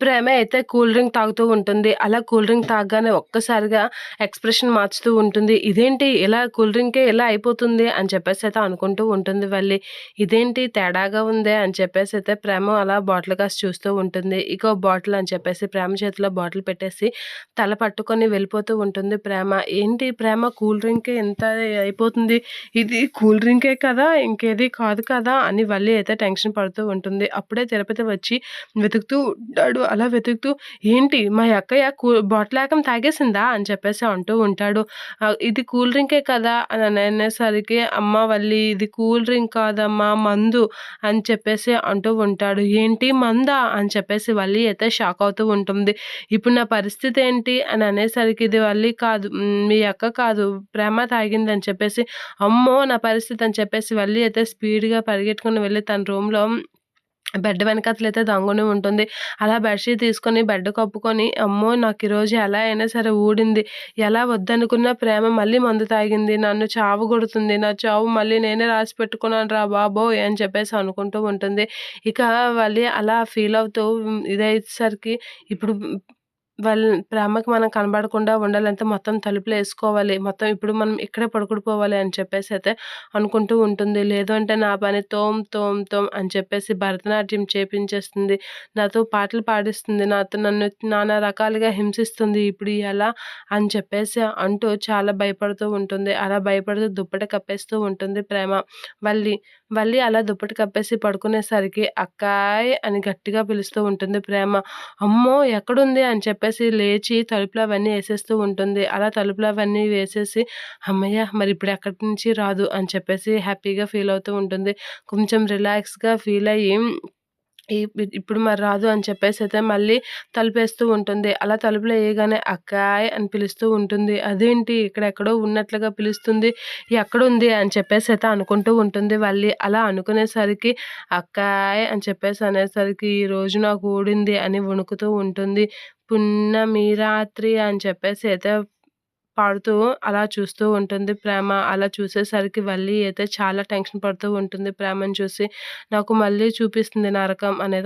ప్రేమ అయితే cool drink తాగుతూ ఉంటుంది. అలా కూల్ డ్రింక్ తాగగానే ఒక్కసారిగా ఎక్స్‌ప్రెషన్ మార్చుతూ ఉంటుంది. ఇదేంటి ఇలా కూల్ డ్రింకే ఇలా అయిపోతుంది అని చెప్పేసి అయితే అనుకుంటూ ఉంటుంది వల్లి. ఇదేంటి తేడాగా ఉందే అని చెప్పేసి అయితే ప్రేమ అలా బాటిల్ కాసి చూస్తూ ఉంటుంది. ఇక బాటిల్ అని చెప్పేసి ప్రేమ చేతిలో బాటిల్ పెట్టేసి తల పట్టుకొని వెళ్ళిపోతూ ఉంటుంది ప్రేమ. ఏంటి ప్రేమ కూల్ డ్రింకే ఇంత అయిపోతుంది. ఇది కూల్ డ్రింకే కదా! ఇంకేది కాదు కదా! అని వల్లి అయితే టెన్షన్ పడుతూ ఉంటుంది. అప్పుడే తిరుపతి వచ్చి వెతుకుతూ ఉంటాడు. అలా వెతుకుతూ ఏంటి మా అక్కయ్య కూ బాటిల్ ఆకం తాగేసిందా అని చెప్పేసి అంటూ ఉంటాడు. ఇది కూల్ డ్రింకే కదా! అని అనేసరికి అమ్మ వల్లి ఇది కూల్ డ్రింక్ కాదమ్మా మందు అని చెప్పేసి అంటూ ఉంటాడు. ఏంటి మందా అని చెప్పేసి వల్లి అయితే షాక్ అవుతూ ఉంటుంది. ఇప్పుడు నా పరిస్థితి ఏంటి అని అనేసరికి ఇది వల్లి కాదు మీ అక్క కాదు ప్రేమ తాగింది అని చెప్పేసి అమ్మో! నా పరిస్థితి అని చెప్పేసి వల్లి అయితే స్పీడ్‌గా పరిగెట్టుకుని వెళ్ళి తన రూమ్‌లో బెడ్ వెనకాతలైతే దాంగుని ఉంటుంది. అలా బెడ్‌షీట్ తీసుకొని బెడ్ కప్పుకొని అమ్మో! నాకు ఈరోజు ఎలా అయినా సరే ఊడింది. ఎలా వద్దనుకున్న ప్రేమ మళ్ళీ మందు తాగింది. నన్ను చావు కొడుతుంది నా చావు మళ్ళీ నేనే రాసి పెట్టుకున్నాను రా బాబో అని చెప్పేసి అనుకుంటూ ఉంటుంది. ఇక వల్లి అలా ఫీల్ అవుతూ హ్మ్, ఇదయ్యేసరికి ఇప్పుడు వాళ్ళ ప్రేమకి మనం కనబడకుండా ఉండాలంటే మొత్తం తలుపులు వేసుకోవాలి మొత్తం ఇప్పుడు మనం ఇక్కడే పడుకుడిపోవాలి అని చెప్పేసి అయితే అనుకుంటూ ఉంటుంది. లేదు అంటే నా పని తోం తోమ్ తోం అని చెప్పేసి భరతనాట్యం చేపించేస్తుంది. నాతో పాటలు పాడిస్తుంది. నాతో నన్ను నానా రకాలుగా హింసిస్తుంది. ఇప్పుడు ఎలా అని చెప్పేసి అంటూ చాలా భయపడుతూ ఉంటుంది. అలా భయపడుతూ దుప్పట కప్పేస్తూ ఉంటుంది ప్రేమ. వల్లి, వల్లి అలా దుప్పట కప్పేసి పడుకునేసరికి అక్కాయ్ అని గట్టిగా పిలుస్తూ ఉంటుంది ప్రేమ. అమ్మో! ఎక్కడుంది అని చెప్పేసి లేచి తలుపులు అవన్నీ వేసేస్తూ ఉంటుంది. అలా తలుపులు అవన్నీ వేసేసి అమ్మయ్య మరి ఇప్పుడు ఎక్కడి నుంచి రాదు అని చెప్పేసి హ్యాపీగా ఫీల్ అవుతూ ఉంటుంది. కొంచెం రిలాక్స్‌గా ఫీల్ అయ్యి ఇప్పుడు మరి రాదు అని చెప్పేసి అయితే మళ్ళీ తలుపేస్తూ ఉంటుంది. అలా తలుపులో వేయగానే అక్కాయ్ అని పిలుస్తూ ఉంటుంది. అదేంటి ఇక్కడెక్కడో ఉన్నట్లుగా పిలుస్తుంది. ఎక్కడుంది అని చెప్పేసి అయితే అనుకుంటూ ఉంటుంది వల్లి. అలా అనుకునేసరికి అక్కాయ్ అని చెప్పేసి అనేసరికి ఈరోజు నాకు ఊడింది అని వణుకుతూ ఉంటుంది. పున్నమి రాత్రి అని చెప్పేసి అయితే పాడుతూ అలా చూస్తూ ఉంటుంది ప్రేమ. అలా చూసేసరికి వల్లి అయితే చాలా టెన్షన్ పడుతూ ఉంటుంది ప్రేమను చూసి. నాకు మళ్ళీ చూపిస్తుంది నరకం అనేది